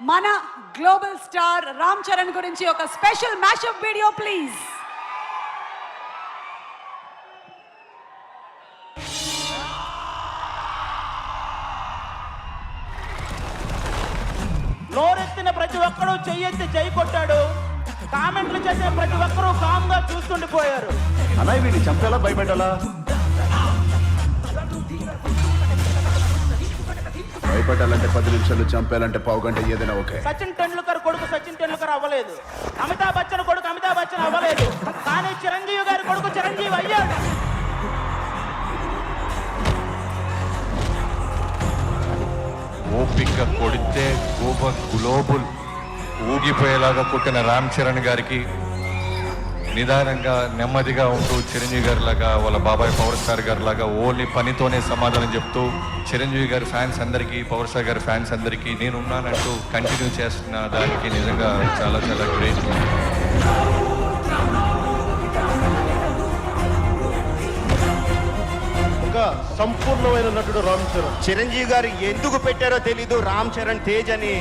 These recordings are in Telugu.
మన గ్లోబల్ స్టార్ రామ్ చరణ్ గురించి ఒక స్పెషల్ మ్యాషప్ వీడియో ప్లీజ్. నోరెత్తిన ప్రతి ఒక్కరూ చెయ్యెత్తి చెయ్యి కొట్టాడు. కామెంట్లు చేసే ప్రతి ఒక్కరూ కామ్గా చూస్తుండిపోయారు. అన్నయ్య వీడిని చంపేలా భయపెట్టాలా? భయపెట్టాలంటే పది నిమిషాలు చంపేయాలంటే పావు గంట ఏదైనా ఓకే. సచిన్ టెండూల్కర్ కొడుకు సచిన్ టెండూల్కర్ అవ్వలేదు. అమితాబ్ బచ్చన్ కొడుకు అమితాబ్ బచ్చన్ అవ్వలేదు. కానీ చిరంజీవి గారి కొడుకు చిరంజీవి అయ్యాడు. ఓపిక కొడితే గోప గ్లోబుల్. ఊగిపోయేలాగా పుట్టిన రామ్ చరణ్ గారికి నిదానంగా నెమ్మదిగా ఉంటూ చిరంజీవి గారి లాగా వాళ్ళ బాబాయ్ పవర్ స్టార్ గారి లాగా ఓన్లీ పనితోనే సమాధానం చెప్తూ చిరంజీవి గారి ఫ్యాన్స్ అందరికీ పవర్ స్టార్ గారి ఫ్యాన్స్ అందరికీ నేనున్నానంటూ కంటిన్యూ చేస్తున్న దానికి నిజంగా చాలా చాలా గ్రేట్. సంపూర్ణమైన నటుడు రామ్ చరణ్. చిరంజీవి గారు ఎందుకు పెట్టారో తెలీదు. రామ్ చరణ్ తేజ్ అని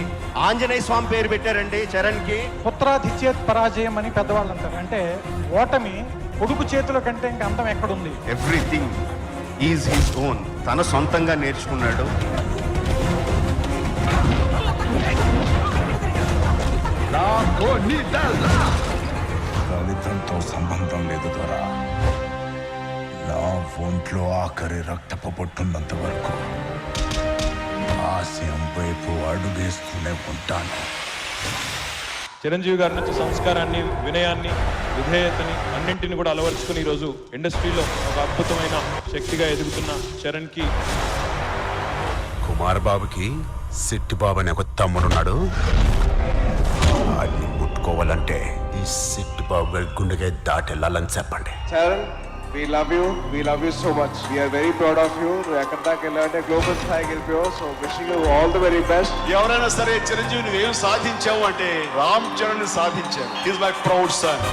ఆంజనేయ స్వామి పేరు పెట్టారండి చరణ్కి పుత్రాధిచ్యేత్ పరాజయం అని పెద్దవాళ్ళు అంటారు. అంటే ఓటమి కొడుకు చేతుల కంటే ఇంకా అందం ఎక్కడుంది? ఎవ్రీథింగ్ ఈజ్ హిస్ ఓన్ తన సొంతంగా నేర్చుకున్నాడు. సంబంధం ఒంట్లో ఆఖరి రక్తపు పొట్టున్నంత వరకు ఆశయం వైపు అడుగేస్తూనే ఉంటాను. చిరంజీవి గారి నుంచి సంస్కారాన్ని వినయాన్ని విధేయతని అన్నింటిని కూడా అలవరుచుకుని ఈరోజు ఇండస్ట్రీలో ఒక అద్భుతమైన శక్తిగా ఎదుగుతున్న చరణ్కి కుమార్ బాబుకి సిట్టి బాబు అనే ఒక తమ్ముడున్నాడు. వాడిని ముట్టుకోవాలంటే ఈ సిట్టి బాబు గారి గుండెకే దాటెళ్ళాలని చెప్పండి. Charan we love you we love you so much we are very proud of you నువ్వు ఎక్కడి దాకా వెళ్ళాలంటే గ్లోబల్ స్థాయికి వెళ్ళిపోయావు so wishing you all the very best ఎవరైనా సరే చిరంజీవి నువ్వేం సాధించావు అంటే Ram Charan సాధించావు is my proud son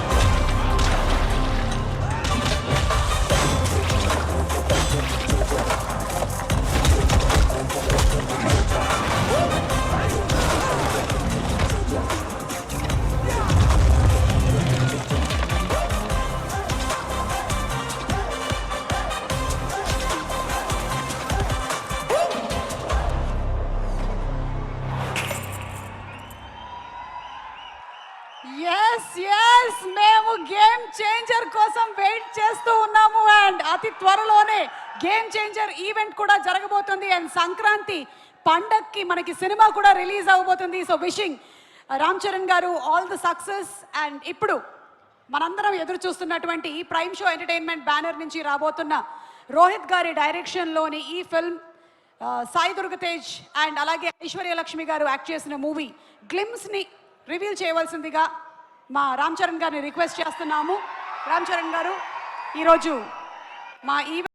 yes yes మేము గేమ్ చేంజర్ కోసం వెయిట్ చేస్తూ ఉన్నాము అండ్ అతి త్వరలోనే గేమ్ చేంజర్ ఈవెంట్ కూడా జరగబోతుంది అండ్ సంక్రాంతి పండక్కి మనకి సినిమా కూడా రిలీజ్ అవ్వబోతుంది. సో విషింగ్ రామ్ చరణ్ గారు ఆల్ ద సక్సెస్ అండ్ ఇప్పుడు మనందరం ఎదురు చూస్తున్నటువంటి ఈ ప్రైమ్ షో ఎంటర్టైన్మెంట్ బ్యానర్ నుంచి రాబోతున్న రోహిత్ గారి డైరెక్షన్లోని ఈ film uh, Sai Durgatej and అలాగే ఐశ్వర్యలక్ష్మి గారు యాక్ట్ చేసిన మూవీ గ్లిమ్స్ని రివీల్ చేయవలసిందిగా మా రామ్ చరణ్ గారిని రిక్వెస్ట్ చేస్తున్నాము. రామ్ చరణ్ గారు ఈరోజు మా ఈవెంట్